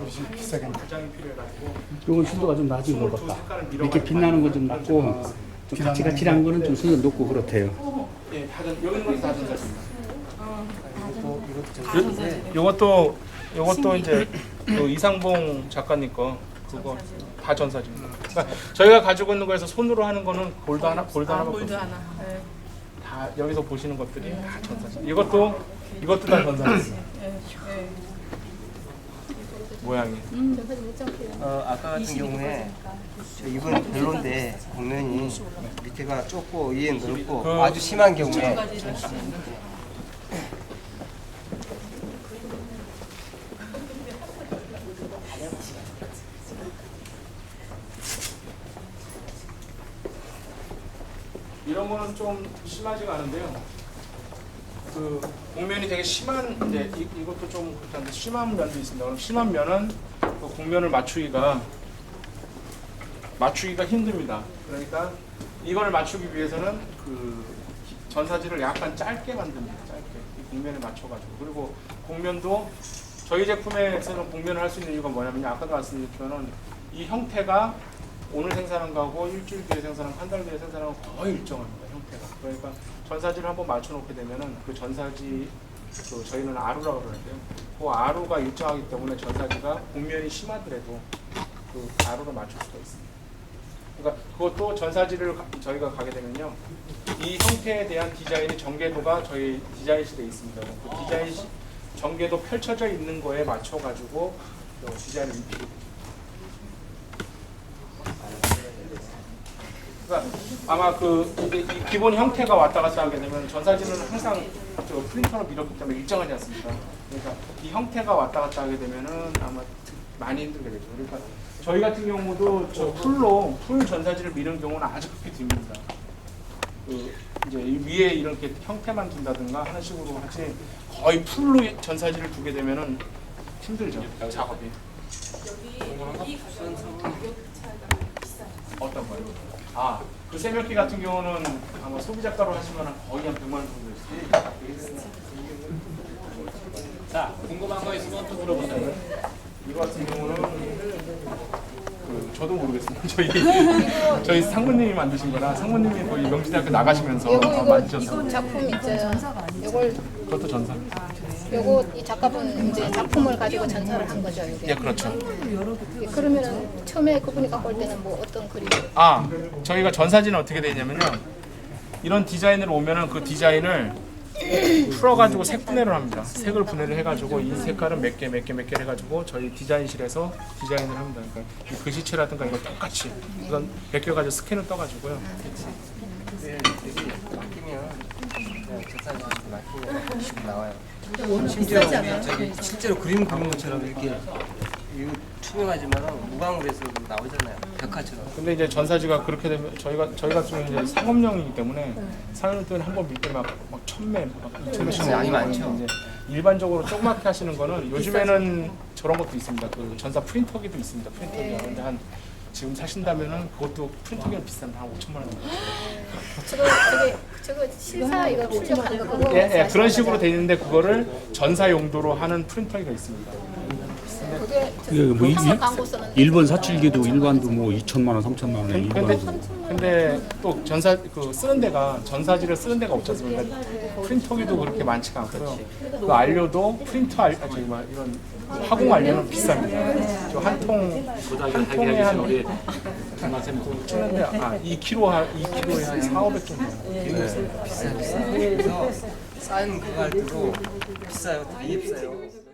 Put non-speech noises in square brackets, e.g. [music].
이것이 비싸겠네. 이건 순도가 좀 낮은 것22 같다. 이렇게 빛나는 건 좀 낮고 좀 가치가치한 거는 좀 순도 높고 그렇대요. 예, 다 전, 여기 있는 것이 다 전사입니다. 이것도 이것도 좀 요것도 요것도 이제 그 이상봉 작가님 거 그거 다 전사집니다. 그러니까 저희가 가지고 있는 거에서 손으로 하는 거는 골드 하나, 골드 하나, 골드 하나. 네. 다 여기서 보시는 것들이 다 전사집. 이것도 이것도 다 전사집. 모양이. 어, 아까 같은 경우에 저 이건 별론데 복면이 밑에가 좁고 위에 넓고 그- 아주 심한 경우에 이런 거는 좀 심하지가 않은데요. 그 곡면이 되게 심한 이제 이, 이것도 좀 그렇지 않은데 심한 면도 있습니다. 그럼 심한 면은 그 곡면을 맞추기가 맞추기가 힘듭니다. 그러니까 이걸 맞추기 위해서는 그 전사지를 약간 짧게 만듭니다. 짧게 이 곡면에 맞춰가지고 그리고 곡면도 저희 제품에서는 곡면을 할 수 있는 이유가 뭐냐면 아까도 말씀드렸지만은 이 형태가 오늘 생산한 거하고 일주일 뒤에 생산한 거, 한 달 뒤에 생산한 거 거의 일정합니다 형태가. 그러니까 전사지를 한번 맞춰놓게 되면은 그 전사지 그 저희는 아루라고 그러는데요. 그 아루가 일정하기 때문에 전사지가 곡면이 심하더라도 그 아루로 맞출 수가 있습니다. 그러니까 그것도 전사지를 가- 저희가 가게 되면요. 이 형태에 대한 디자인이 전개도가 저희 디자인실에 있습니다. 그 디자인 시- 전개도 펼쳐져 있는 거에 맞춰 가지고 디자인을 입히게 됩니다. 그러니까 아마 그 이제 이 기본 형태가 왔다 갔다 하게 되면 전사진은 항상 저 프린터로 밀었기 때문에 일정하지 않습니까? 그러니까 이 형태가 왔다 갔다 하게 되면은 아마 많이 힘들게 되죠. 그러니까 저희 같은 경우도 저 풀로 풀 전사지를 미는 경우는 아주 크게 드립니다. 그 이제 이 위에 이렇게 형태만 둔다든가 하는 식으로 하지 거의 풀로 전사지를 두게 되면은 힘들죠 작업이. 어떤 거요? 아, 그 세면기 같은 경우는 아마 소비자가로 하시면 거의 한 100만 원 정도 있어요. 자, 궁금한 거 있으면 또 물어보세요. 이거 같은 경우는 그 저도 모르겠습니다. [laughs] 저희 저희 상무님이 만드신 거라 상무님이 거의 명지대학교 나가시면서 이거 만드셨어요. 이거 작품 있어요. 요걸 그것도 전사. 요거 이 작가분 이제 작품을 가지고 전사를 한 거죠. 이게. 예, 그렇죠. 예, 그러면은 처음에 그분이 갖고 올 때는 뭐 어떤 그림? 아, 저희가 전사지는 어떻게 되냐면요. 이런 디자인으로 오면은 그 디자인을 풀어가지고 색 분해를 합니다. 색을 분해를 해가지고 이 색깔은 몇 개, 몇 개, 몇 개 해가지고 저희 디자인실에서 디자인을 합니다. 그러니까 이 글씨체라든가 이거 똑같이 이건 벗겨가지고 스캔을 떠가지고요. 네, 여기 맡기면 그냥 전사진한테 맡기면 쉽게 나와요. 심지어 우리 저기 실제로 그림 그리는 것처럼 이렇게 이거 투명하지만 무광으로 해서 나오잖아요. 벽화처럼. 근데 이제 전사지가 그렇게 되면 저희가 저희 같은 경우는 이제 상업용이기 때문에 상업용 때는 한번 밀 때 막막 천매, 막 이천 매씩 양이 나오는 많죠. 거는 이제 일반적으로 조그맣게 하시는 거는 요즘에는 저런 것도 있습니다. 그 전사 프린터기도 있습니다. 프린터기가 근데 한 지금 사신다면은 그것도 프린터기는 비싼 한 5천만 원 정도. 저거 저게 저거 실사 이거 출력한 거 그거. 예, 예, 그런 식으로 돼 있는데 그거를 전사 용도로 하는 프린터기가 있습니다. 그게 뭐 광고 쓰는. 일본 사출기도 일반도 뭐 2천만 원, 3천만 원에 근데 일반도 근데 또 전사 그 쓰는 데가 전사지를 쓰는 데가 없지 않습니까? 프린터기도 그렇게 많지가 않고요. 그 안료도 프린터 알, 아, 저기 뭐 이런 화공 안료는 비쌉니다. 저 한통한 통에 한 치는데 아 2kg 한 2kg에 한 4, 500 정도. 비싸요. 그래서 싼 그거 할 때도 비싸요. 되게 비싸요.